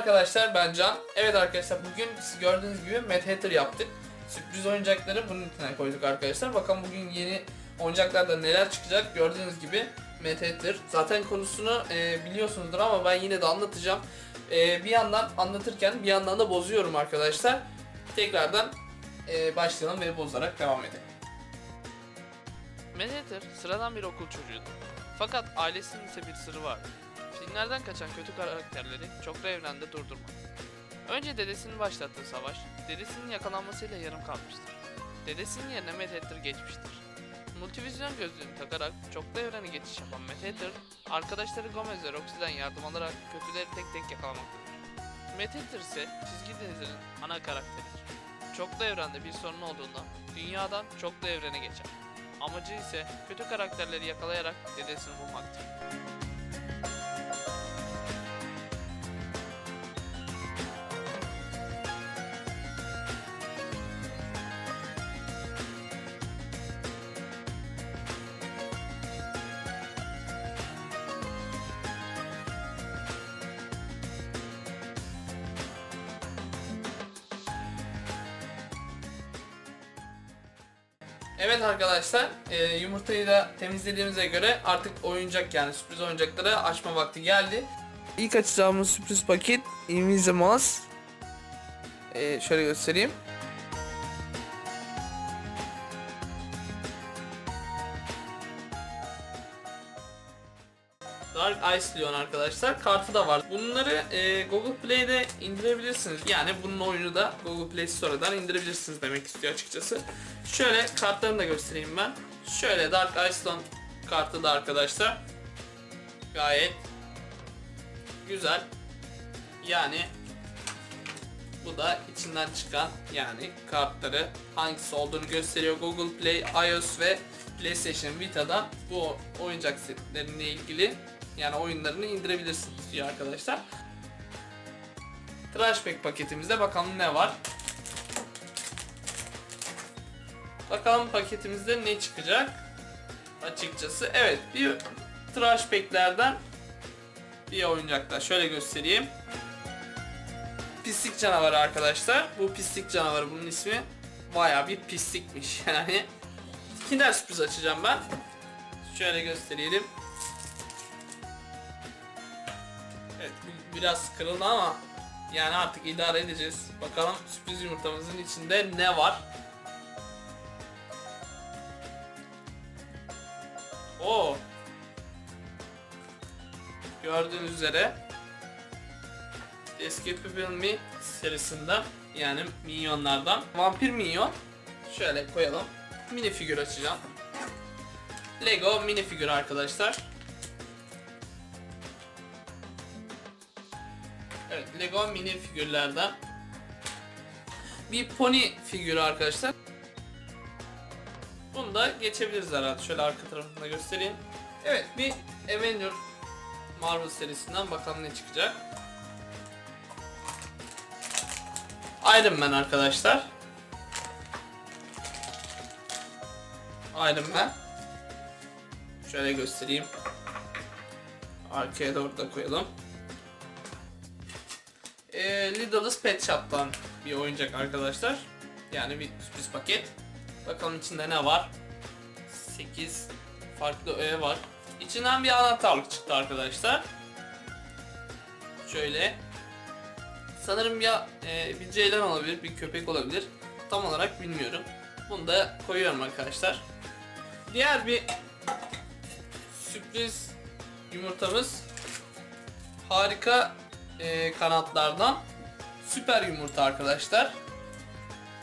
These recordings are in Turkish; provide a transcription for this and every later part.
arkadaşlar ben Can. Evet arkadaşlar bugün siz gördüğünüz gibi Mad Hatter yaptık. Sürpriz oyuncakları bunun içine koyduk arkadaşlar. Bakalım bugün yeni oyuncaklarda neler çıkacak. Gördüğünüz gibi Mad Hatter. Zaten konusunu e, biliyorsunuzdur ama ben yine de anlatacağım. E, bir yandan anlatırken bir yandan da bozuyorum arkadaşlar. Tekrardan e, başlayalım ve bozarak devam edelim. Manhattan sıradan bir okul çocuğudur. Fakat ailesinin ise bir sırrı vardı. Filmlerden kaçan kötü karakterleri çoklu evrende durdurmak. Önce dedesinin başlattığı savaş, dedesinin yakalanmasıyla yarım kalmıştır. Dedesinin yerine Hatter geçmiştir. Multivizyon gözlüğünü takarak çoklu evrene geçiş yapan Hatter, arkadaşları Gomez ve Roxy'den yardım alarak kötüleri tek tek yakalamaktadır. Hatter ise çizgi dizinin ana karakteridir. Çoklu evrende bir sorun olduğunda dünyadan çoklu evrene geçer. Amacı ise kötü karakterleri yakalayarak dedesini bulmaktır. Evet arkadaşlar e, yumurtayı da temizlediğimize göre artık oyuncak yani sürpriz oyuncakları açma vakti geldi. İlk açacağımız sürpriz paket Invisimus. E, şöyle göstereyim. Dark Ice Leon arkadaşlar. Kartı da var. Bunları e, Google Play'de indirebilirsiniz. Yani bunun oyunu da Google Play Store'dan indirebilirsiniz demek istiyor açıkçası. Şöyle kartlarını da göstereyim ben. Şöyle Dark Ice Leon kartı da arkadaşlar. Gayet güzel. Yani bu da içinden çıkan yani kartları hangisi olduğunu gösteriyor. Google Play, iOS ve PlayStation Vita'dan bu oyuncak setleriyle ilgili yani oyunlarını indirebilirsiniz diyor arkadaşlar. Trash Pack paketimizde bakalım ne var. Bakalım paketimizde ne çıkacak. Açıkçası evet bir Trash Pack'lerden bir oyuncaklar. Şöyle göstereyim. Pislik canavarı arkadaşlar. Bu pislik canavarı bunun ismi. Baya bir pislikmiş yani. Kinder sürpriz açacağım ben. Şöyle gösterelim. Evet biraz kırıldı ama yani artık idare edeceğiz. Bakalım sürpriz yumurtamızın içinde ne var? Oo. Gördüğünüz üzere Escape Me serisinden yani minyonlardan vampir minyon şöyle koyalım mini figür açacağım Lego mini figür arkadaşlar Evet Lego mini figürlerden bir pony figürü arkadaşlar bunu da geçebiliriz herhalde şöyle arka tarafında göstereyim Evet bir Avenger Marvel serisinden bakalım ne çıkacak Iron Man arkadaşlar. Iron Man. Şöyle göstereyim. Arkaya doğru da koyalım. Ee, Lidl's Pet Shop'tan bir oyuncak arkadaşlar. Yani bir sürpriz paket. Bakalım içinde ne var. 8 farklı öğe var. İçinden bir anahtarlık çıktı arkadaşlar. Şöyle Sanırım ya e, bir ceylan olabilir, bir köpek olabilir. Tam olarak bilmiyorum. Bunu da koyuyorum arkadaşlar. Diğer bir sürpriz yumurtamız harika e, kanatlardan süper yumurta arkadaşlar.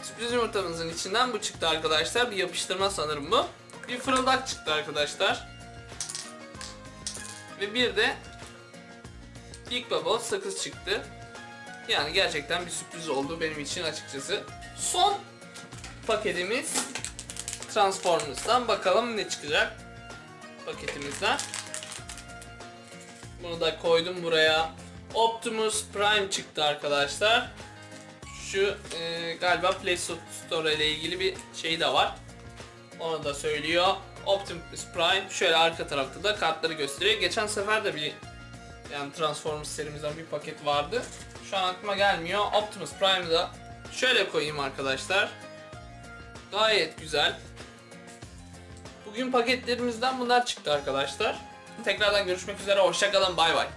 Sürpriz yumurtamızın içinden bu çıktı arkadaşlar. Bir yapıştırma sanırım bu. Bir fırıldak çıktı arkadaşlar. Ve bir de Big Bubble sakız çıktı. Yani gerçekten bir sürpriz oldu benim için açıkçası. Son paketimiz Transformers'dan. Bakalım ne çıkacak paketimizden. Bunu da koydum buraya. Optimus Prime çıktı arkadaşlar. Şu e, galiba Play Store ile ilgili bir şey de var. Onu da söylüyor. Optimus Prime şöyle arka tarafta da kartları gösteriyor. Geçen sefer de bir yani Transformers serimizden bir paket vardı. Şu an aklıma gelmiyor. Optimus Prime'ı da şöyle koyayım arkadaşlar. Gayet güzel. Bugün paketlerimizden bunlar çıktı arkadaşlar. Tekrardan görüşmek üzere. Hoşçakalın. Bay bay.